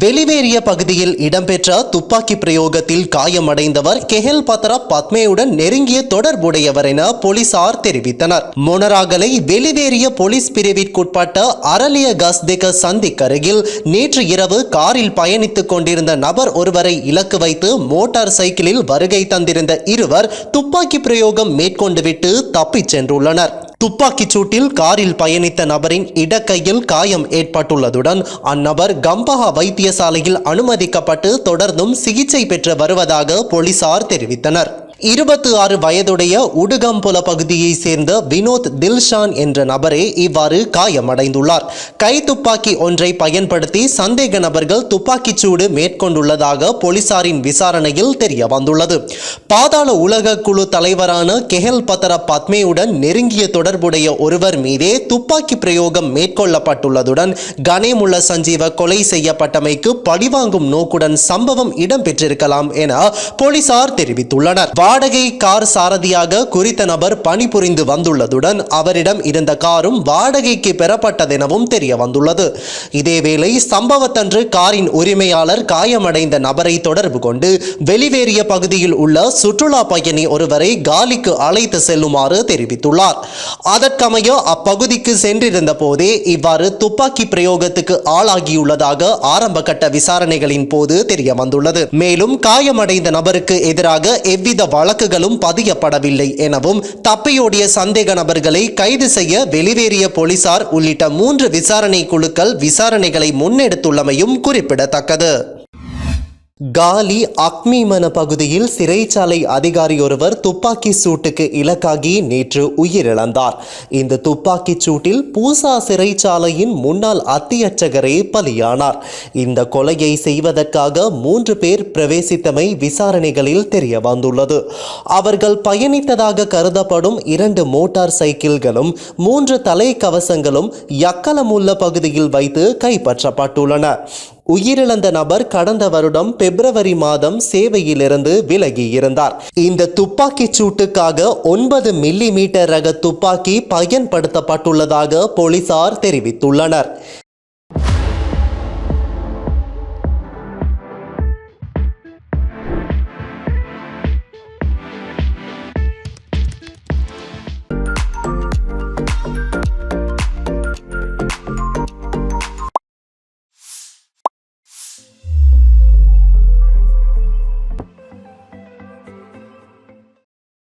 வெளிவேறிய பகுதியில் இடம்பெற்ற துப்பாக்கி பிரயோகத்தில் காயமடைந்தவர் கெஹல் பத்ரா பத்மேயுடன் நெருங்கிய தொடர்புடையவர் என போலீசார் தெரிவித்தனர். மொனராகலை வெளிவேறிய போலீஸ் பிரிவிற்குட்பட்ட அரலிய கஸ்தெக சந்திக்கருகில் நேற்று இரவு காரில் பயணித்துக் கொண்டிருந்த நபர் ஒருவரை இலக்கு வைத்து மோட்டார் சைக்கிளில் வருகை தந்திருந்த இருவர் துப்பாக்கி பிரயோகம் மேற்கொண்டுவிட்டு தப்பிச் சென்றுள்ளனர். துப்பாக்கிச் சூட்டில் காரில் பயணித்த நபரின் இடக்கையில் காயம் ஏற்பட்டுள்ளதுடன் அந்நபர் கம்பஹா வைத்தியசாலையில் அனுமதிக்கப்பட்டு தொடர்ந்தும் சிகிச்சை பெற்று வருவதாக போலீசார் தெரிவித்தனர். இருபத்தி ஆறு வயதுடைய உடுகம்புல பகுதியைச் சேர்ந்த வினோத் தில்ஷான் என்ற நபரே இவ்வாறு காயமடைந்துள்ளார். கை துப்பாக்கி ஒன்றை பயன்படுத்தி சந்தேக நபர்கள் துப்பாக்கிச் சூடு மேற்கொண்டுள்ளதாக போலீசாரின் விசாரணையில் தெரிய வந்துள்ளது பாதாள உலக குழு தலைவரான கெஹல் பத்தர பத்மேயுடன் நெருங்கிய தொடர்புடைய ஒருவர் மீதே துப்பாக்கி பிரயோகம் மேற்கொள்ளப்பட்டுள்ளதுடன் கனேமுள்ள சஞ்சீவ கொலை செய்யப்பட்டமைக்கு பழிவாங்கும் நோக்குடன் சம்பவம் இடம்பெற்றிருக்கலாம் என போலீசார் தெரிவித்துள்ளனர். வாடகை கார் சாரதியாக குறித்த நபர் பணிபுரிந்து வந்துள்ளதுடன் அவரிடம் இருந்த காரும் வாடகைக்கு பெறப்பட்டதெனவும் தெரிய வந்துள்ளது இதேவேளை சம்பவத்தன்று காரின் உரிமையாளர் காயமடைந்த நபரை தொடர்பு கொண்டு வெளிவேறிய பகுதியில் உள்ள சுற்றுலா பயணி ஒருவரை காலிக்கு அழைத்து செல்லுமாறு தெரிவித்துள்ளார். அதற்கமைய அப்பகுதிக்கு சென்றிருந்த போதே இவ்வாறு துப்பாக்கி பிரயோகத்துக்கு ஆளாகியுள்ளதாக ஆரம்ப கட்ட விசாரணைகளின் போது தெரிய வந்துள்ளது மேலும் காயமடைந்த நபருக்கு எதிராக எவ்வித வழக்குகளும் பதியப்படவில்லை எனவும் தப்பியோடிய சந்தேக நபர்களை கைது செய்ய வெளிவேறிய போலீசார் உள்ளிட்ட மூன்று விசாரணை குழுக்கள் விசாரணைகளை முன்னெடுத்துள்ளமையும் குறிப்பிடத்தக்கது. காலி அக்மிமன பகுதியில் சிறைச்சாலை அதிகாரி ஒருவர் துப்பாக்கி சூட்டுக்கு இலக்காகி நேற்று உயிரிழந்தார். இந்த துப்பாக்கிச் சூட்டில் பூசா சிறைச்சாலையின் முன்னாள் அத்தியட்சகரே பலியானார். இந்த கொலையை செய்வதற்காக மூன்று பேர் பிரவேசித்தமை விசாரணைகளில் தெரிய வந்துள்ளது. அவர்கள் பயணித்ததாக கருதப்படும் இரண்டு மோட்டார் சைக்கிள்களும் மூன்று தலைக்கவசங்களும் யக்கலமுள்ள பகுதியில் வைத்து கைப்பற்றப்பட்டுள்ளன. உயிரிழந்த நபர் கடந்த வருடம் பிப்ரவரி மாதம் சேவையிலிருந்து விலகி இருந்தார் இந்த துப்பாக்கி சூட்டுக்காக ஒன்பது மில்லி மீட்டர் ரக துப்பாக்கி பயன்படுத்தப்பட்டுள்ளதாக போலீசார் தெரிவித்துள்ளனர்.